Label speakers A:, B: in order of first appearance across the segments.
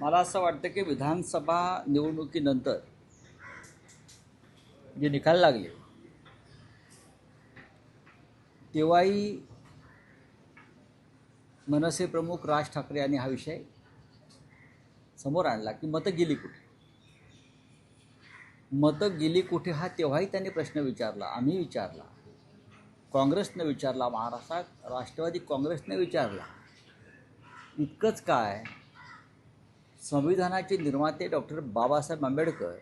A: मला असं वाटतं की विधानसभा निवडणुकीनंतर जे निकाल लागले तेव्हाही मनसे प्रमुख राज ठाकरे यांनी हा विषय समोर आणला की मतं गेली कुठे? मतं गेली कुठे हा तेव्हाही त्यांनी प्रश्न विचारला आम्ही विचारला काँग्रेसनं विचारला महाराष्ट्रात राष्ट्रवादी काँग्रेसने विचारला. इतकंच काय संविधानाचे निर्माते डॉक्टर बाबासाहेब आंबेडकर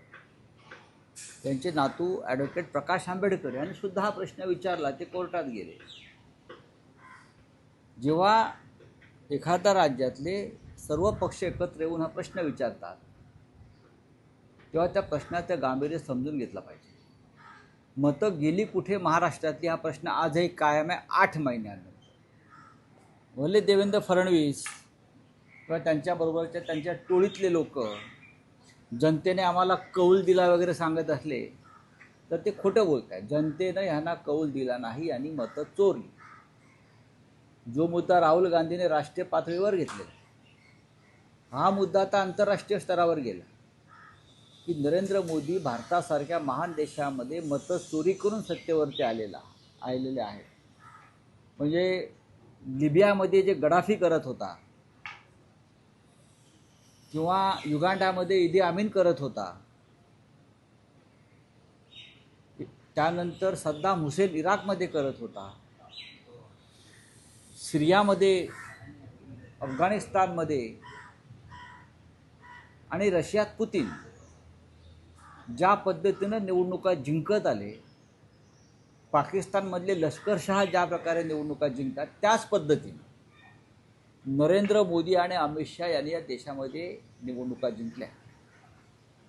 A: त्यांचे नातू ॲडव्होकेट प्रकाश आंबेडकर यांनी सुद्धा हा प्रश्न विचारला ते कोर्टात गेले. जेव्हा एखाद्या राज्यातले सर्व पक्ष एकत्र येऊन हा प्रश्न विचारतात तेव्हा त्या प्रश्नाचं गांभीर्य समजून घेतलं पाहिजे. मतं गेली कुठे महाराष्ट्रातली हा प्रश्न आजही कायम आहे आठ महिन्यानंतर. भले देवेंद्र फडणवीस किंवा त्यांच्याबरोबरच्या त्यांच्या टोळीतले लोक जनतेने आम्हाला कौल दिला वगैरे सांगत असले तर ते खोटं बोलत आहेत जनतेनं ह्यांना कौल दिला नाही आणि मतं चोरली. जो मुद्दा राहुल गांधीने राष्ट्रीय पातळीवर घेतलेला हा मुद्दा आता आंतरराष्ट्रीय स्तरावर गेला. की नरेंद्र मोदी भारतासारख्या महान देशामध्ये मतं चोरी करून सत्तेवरती आलेला आलेले आहेत. म्हणजे लिबियामध्ये जे गडाफी करत होता किंवा युगांडामध्ये इदी आमीन करत होता. त्यानंतर सद्दाम हुसेन इराकमध्ये करत होता. सिरियामध्ये अफगाणिस्तानमध्ये आणि रशियात पुतीन ज्या पद्धतीनं निवडणुका जिंकत आले. पाकिस्तानमधले लष्करशहा ज्या प्रकारे निवडणुका जिंकतात त्याच पद्धतीनं. नरेंद्र मोदी आणि अमित शहा यांनी या देशामध्ये निवडणुका जिंकल्या.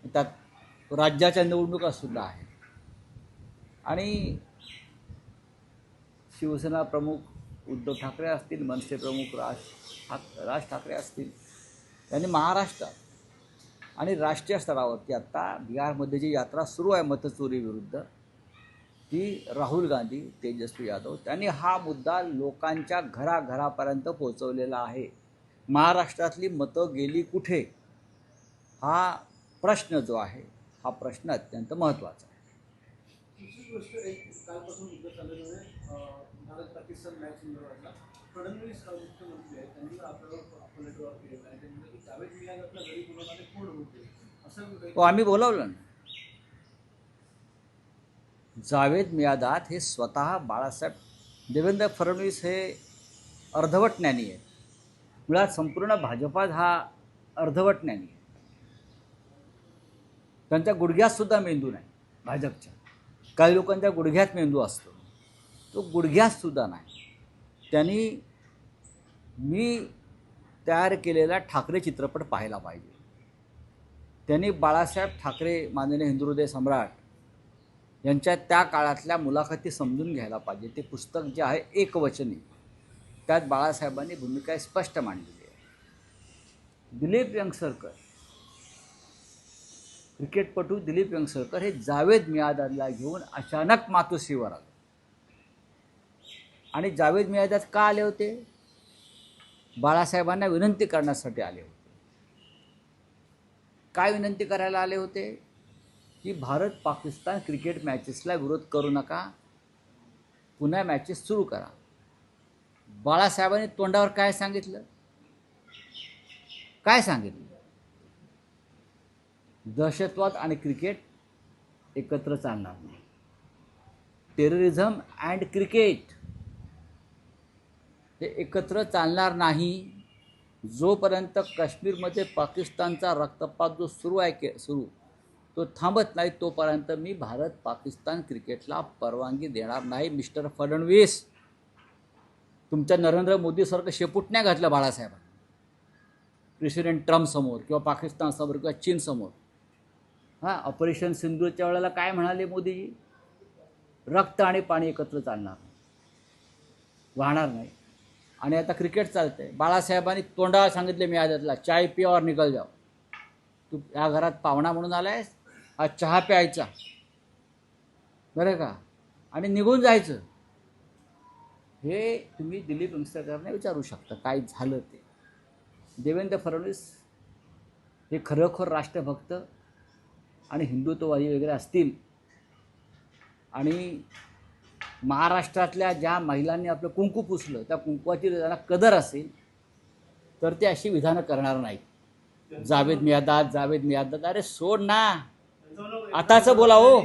A: त्यात राज्याच्या निवडणुका सुद्धा आहेत. आणि शिवसेना प्रमुख उद्धव ठाकरे असतील मनसे प्रमुख राज ठाक राज ठाकरे असतील यांनी महाराष्ट्रात आणि राष्ट्रीय स्तरावरती आत्ता बिहारमध्ये जी यात्रा सुरू आहे मतचोरीविरुद्ध ती राहुल गांधी तेजस्वी यादव त्यांनी हा मुद्दा लोकांच्या घराघरापर्यंत पोहोचवलेला आहे. महाराष्ट्रातली मतं गेली कुठे? हा प्रश्न जो आहे हा प्रश्न अत्यंत महत्त्वाचा आहे.
B: दुसरी गोष्ट एक कालपासून मुद्दा चाललेला आहे. अ, भारत पाकिस्तान मॅच संदर्भातला फडणवीस मुख्यमंत्री आहेत त्यांनी आपल्याला पलटवार केलेला आहे. की मियादातला घरी बोलवणारे कोण होते असं
A: हो आम्ही बोलावलं ना. जावेद मियादात हे स्वतः बाळासाहेब देवेंद्र फडणवीस हे अर्धवट ज्ञानी आहेत. मुळात संपूर्ण भाजपात हा अर्धवट ज्ञानी आहे. त्यांच्या गुडघ्यातसुद्धा मेंदू नाही भाजपच्या. काही लोकांच्या गुडघ्यात मेंदू असतो. तो गुडघ्यातसुद्धा नाही. त्यांनी मी तयार केलेला ठाकरे चित्रपट पाहायला पाहिजे. त्यांनी बाळासाहेब ठाकरे माननीय हिंदू हृदय सम्राट यांच्या त्या काळातल्या मुलाखती समजून घ्यायला पाहिजे. ते पुस्तक जे आहे एकवचनी. त्यात बाळासाहेबांनी भूमिका स्पष्ट मांडलेली आहे. दिलीप यंगसरकर क्रिकेटपटू दिलीप यंगसरकर हे जावेद मियादादला घेऊन अचानक मातोश्रीवर आले. आणि जावेद मियादाद का आले होते? बाळासाहेबांना विनंती करण्यासाठी आले होते. काय विनंती करायला आले होते? की भारत पाकिस्तान क्रिकेट मॅचेसला विरोध करू नका. पुन्हा मॅचेस सुरू करा. बाळासाहेबांनी तोंडावर काय सांगितलं? काय सांगितलं? दहशतवाद आणि क्रिकेट एकत्र चालणार नाही. टेररिझम अँड क्रिकेट हे एकत्र चालणार नाही. जोपर्यंत काश्मीरमध्ये पाकिस्तानचा रक्तपात जो सुरू आहे के सुरू तो थांबत नाही तोपर्यंत मी भारत पाकिस्तान क्रिकेटला परवानगी देणार नाही मिस्टर फडणवीस. तुमच्या नरेंद्र मोदीसारखं शेपूट नाही घातलं बाळासाहेबांनी? प्रेसिडेंट ट्रम्पसमोर किंवा पाकिस्तानसमोर किंवा चीनसमोर हां ऑपरेशन सिंधूच्या वेळेला काय म्हणाले मोदीजी? रक्त आणि पाणी एकत्र चालणार वाहणार नाही. आणि आता क्रिकेट चालतंय. बाळासाहेबांनी तोंडावर सांगितले मी आजातला चाय पिया और निकल जाओ. तू या घरात पाहुणा म्हणून आलायस? हा चहा प्यायचा. बरं का? आणि निघून जायचं. हे तुम्ही दिलीप वंगसरकरांना विचारू शकता काय झालं ते. देवेंद्र फडणवीस हे खरोखर राष्ट्रभक्त आणि हिंदुत्ववादी वगैरे असतील. आणि महाराष्ट्रातल्या ज्या महिलांनी आपलं कुंकू पुसलं त्या कुंकवाची त्यांना कदर असेल तर ते अशी विधानं करणार नाहीत. जावेद मियादाद जावेद मियादाद अरे सोड ना. आताचं बोला हो.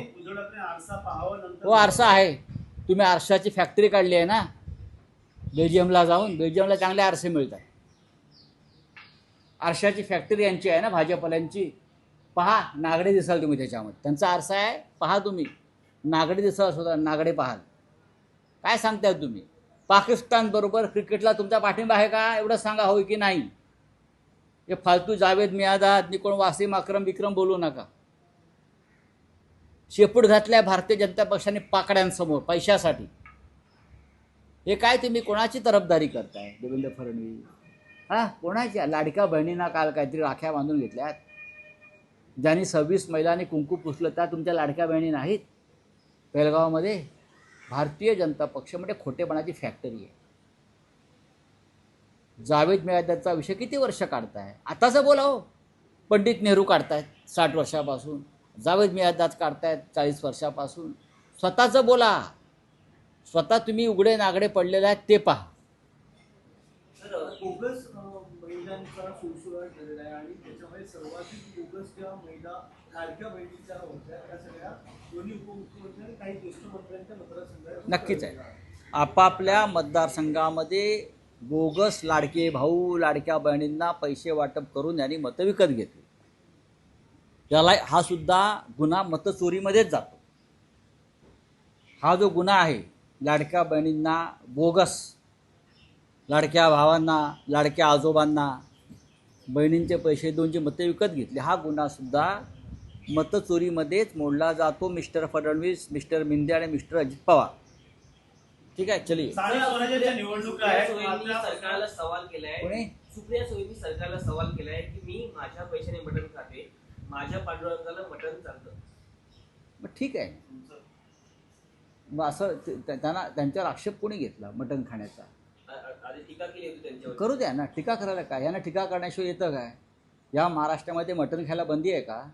A: हो आरसा आहे. तुम्ही आरशाची फॅक्टरी काढली आहे ना? बेल्जियमला जाऊन बेल्जियमला चांगले आरसे मिळतात. आरशाची फॅक्टरी यांची आहे ना भाजपल्यांची पहा नागडे दिसाल तुम्ही त्याच्यामध्ये. त्यांचा आरसा आहे पहा तुम्ही. नागडे दिसाल सुद्धा नागडे पाहाल. काय सांगताय तुम्ही? पाकिस्तान बरोबर क्रिकेटला तुमचा पाठिंबा आहे का? एवढं सांगा होय की नाही? हे फालतू जावेद मियादाद निकोण वासिम अक्रम विक्रम बोलू नका. शेपूट घातल्या भारतीय जनता पक्षाने पाकड्यांसमोर पैशासाठी. हे काय तुम्ही कोणाची तरफदारी करताय? देवेंद्र फडणवीस. हा? कोणाच्या लाडक्या बहिणींना काल काहीतरी राख्या बांधून घेतल्यात. ज्यांनी सव्वीस महिलांनी कुंकू पुसलं त्या तुमच्या लाडक्या बहिणी नाहीत? पेलगावमध्ये भारतीय जनता पक्ष म्हणजे खोटेपणाची फॅक्टरी आहे. जावेद मियादाचा विषय किती वर्ष काढताय? आताचं बोला हो. पंडित नेहरू काढतायत साठ वर्षापासून. जावेद मियादाद काढतायत चाळीस वर्षापासून. स्वतःचं बोला. स्वतः तुम्ही उघडे नागडे पडलेले आहेत ते पहा. नक्कीच आहे. आपापल्या मतदारसंघामध्ये बोगस लाडके भाऊ लाडक्या बहिणींना पैसे वाटप करून यांनी मतं विकत घेतली. त्याला हा सुद्धा गुन्हा मतचोरीमध्येच जातो. हा जो गुन्हा आहे लाडक्या बहिणींना बोगस लाडक्या भावांना लाडक्या आजोबांना बहिणींचे पैसे देऊन जे मतं विकत घेतले हा गुन्हासुद्धा मतचोरीमध्येच मोडला जातो. मिस्टर फडणवीस मिस्टर मिंदे आणि मिस्टर अजित पवार. ठीक आहे
B: निवडणुका आपल्या-
C: सरकारला सवाल केलाय. सुप्रिया सुळेंनी सरकारला सवाल केलाय की मी माझ्या पैशाने मटण खाते. माझ्या पांडुरंगाला मटण चालतं.
A: मग ठीक आहे. मग असं ते- त्यांना त्यांच्यावर आक्षेप कोणी घेतला मटण खाण्याचा?
C: आ- आ- आधी टीका केली होती त्यांच्यावर.
A: करू द्या ना टीका करायला काय? यांना टीका करण्याशिवाय येतं काय? या महाराष्ट्रामध्ये मटण खायला बंदी आहे का?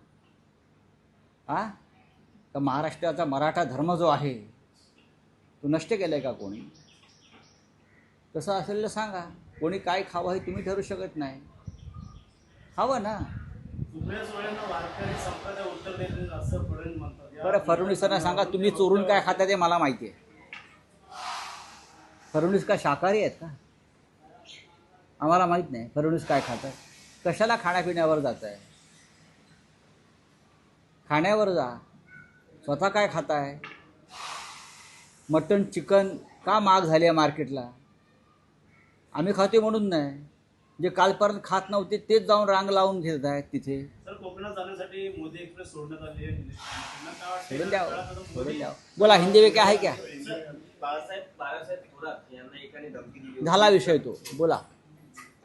A: हा का महाराष्ट्राचा मराठा धर्म जो आहे तो नष्ट केला आहे का कोणी? तसं असेल तर सांगा. कोणी काय खावं हे तुम्ही ठरू शकत नाही. खावं ना. बरं फडणवीसांना सांगा तुम्ही चोरून काय खाता ते मला माहिती आहे. फडणवीस का शाकाहारी आहेत का? आम्हाला माहीत नाही फडणवीस काय खातात. कशाला खाण्यापिण्यावर जात आहे खाण्यावर जा. स्वतः काय खाताय? मटण चिकन का महाग झाले आहे मार्केटला? आम्ही खातो म्हणून नाही. जे कालपर्यंत खात नव्हते तेच जाऊन रांग लावून घेत आहेत तिथे.
B: आहे.
A: बोला हिंदी में क्या? है क्या. झाला विषय तो. बोला.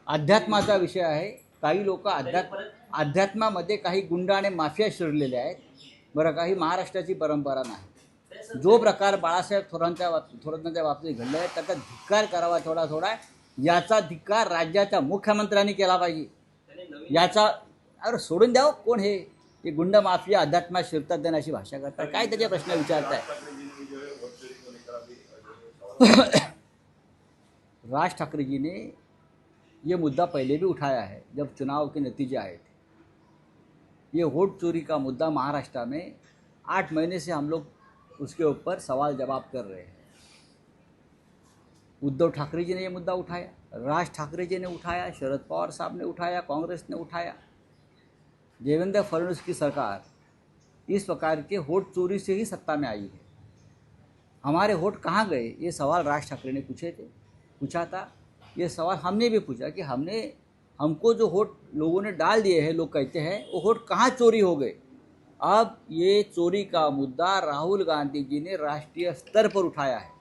A: अध्यात्माचा विषय आहे. काही लोक अध्यात्म अध्यात्मामध्ये काही गुंड आणि माफिया शिरलेले आहेत. बरं काही महाराष्ट्राची परंपरा नाही. जो प्रकार बाळासाहेब थोरांच्या थोरांच्या बाबतीत घडला आहे त्याचा धिक्कार करावा थोडा थोडा. याचा धिक्कार राज्याच्या मुख्यमंत्र्यांनी केला पाहिजे. याचा अरे सोडून द्यावं कोण हे? ते गुंड माफिया अध्यात्मात शिरतात त्यांना अशी भाषा करतात. काय त्याचे प्रश्न विचारताय? राज ठाकरे जी ने ये मुद्दा पहले भी उठाया है जब चुनाव के नतीजे आए थे. ये वोट चोरी का मुद्दा महाराष्ट्र में आठ महीने से हम लोग उसके ऊपर सवाल जवाब कर रहे हैं. उद्धव ठाकरे जी ने ये मुद्दा उठाया, राज ठाकरे जी ने उठाया, शरद पवार साहब ने उठाया, कांग्रेस ने उठाया। देवेंद्र फडणवीस की सरकार इस प्रकार के वोट चोरी से ही सत्ता में आई है। हमारे वोट कहाँ गए? ये सवाल राज ठाकरे ने पूछे थे, पूछा था। ये सवाल हमने भी पूछा कि हमने, हमको जो वोट लोगों ने डाल दिए हैं, लोग कहते हैं, वो वोट कहाँ चोरी हो गए? अब ये चोरी का मुद्दा राहुल गांधी जी ने राष्ट्रीय स्तर पर उठाया है।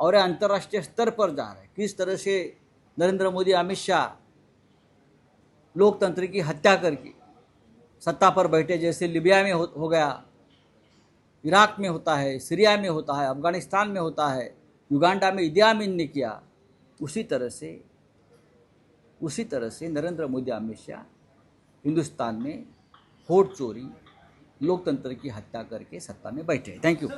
A: और अंतर्राष्ट्रीय स्तर पर जा रहे है। किस तरह से नरेंद्र मोदी अमित शाह लोकतंत्र की हत्या करके सत्ता पर बैठे जैसे लिबिया में हो, हो गया इराक में होता है सीरिया में होता है अफ़गानिस्तान में होता है युगांडा में इदी अमीन ने किया उसी तरह से उसी तरह से नरेंद्र मोदी अमित शाह हिंदुस्तान में वोट चोरी लोकतंत्र की हत्या करके सत्ता में बैठे थैंक यू